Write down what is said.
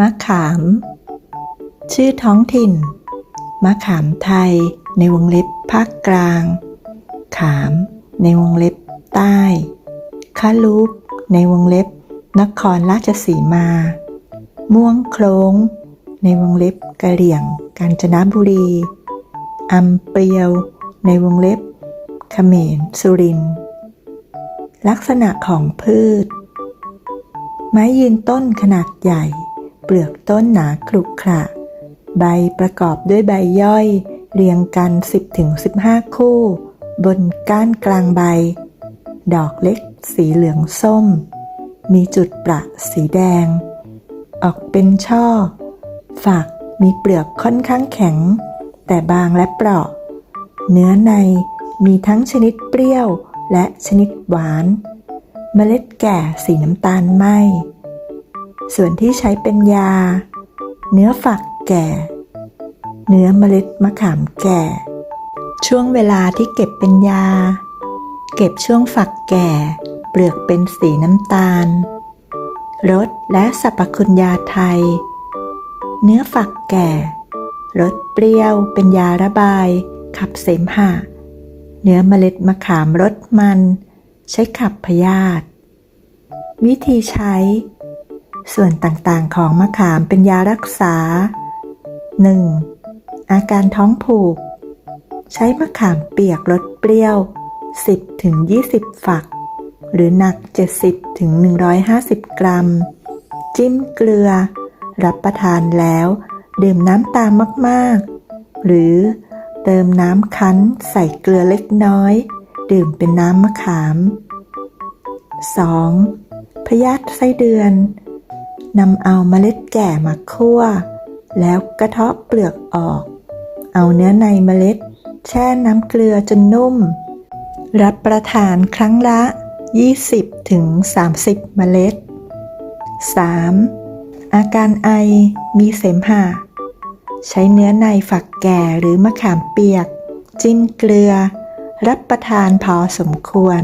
มะขาม ชื่อท้องถิ่น มะขามไทย ในวงเล็บภาคกลาง ขาม ในวงเล็บใต้คาลุกในวงเล็บ นครราชสีมา ม่วงโคลงในวงเล็บกะเหลี่ยง กาญจนบุรีอำเปรียว ในวงเล็บเขมรสุรินทร์ลักษณะของพืช ไม้ยืนต้นขนาดใหญ่ ลือกต้นหนาครุขระ ใบประกอบด้วยใบย่อย เรียงกัน 10-15 คู่ บนก้านกลางใบ ดอกเล็กสีเหลืองส้ม มีจุดประสีแดง ออกเป็นช่อ ฝักมีเปลือกค่อนข้างแข็ง แต่บางและเปราะ เนื้อในมีทั้งชนิดเปรี้ยวและชนิดหวาน เมล็ดแก่สีน้ำตาลไหม ส่วนที่ใช้เป็นยา เนื้อฝักแก่ เนื้อเมล็ดมะขามแก่ ช่วงเวลาที่เก็บเป็นยา เก็บช่วงฝักแก่ เปลือกเป็นสีน้ำตาล รสและสรรพคุณยาไทย เนื้อฝักแก่ รสเปรี้ยวเป็นยาระบาย ขับเสมหะ เนื้อเมล็ดมะขามรสมัน ใช้ขับพยาธิวิธีใช้ ส่วนต่างๆของมะขามเป็นยารักษา 1. อาการท้องผูก ใช้มะขามเปียกรสเปรี้ยว 10-20 ฝัก หรือหนัก 70-150 กรัม จิ้มเกลือ รับประทานแล้ว ดื่มน้ำตามมากๆ หรือเติมน้ำคั้นใส่เกลือเล็กน้อย ดื่มเป็นน้ำมะขาม 2. พยาธิไส้เดือน นำเอาเมล็ดแก่มาคั่ว แล้วกระเทาะเปลือกออก เอาเนื้อในเมล็ด แช่น้ำเกลือจนนุ่ม รับประทานครั้งละ 20-30เมล็ด 3. อาการไอมีเสมหะ ใช้เนื้อในฝักแก่หรือมะขามเปียก จิ้มเกลือ รับประทานพอสมควร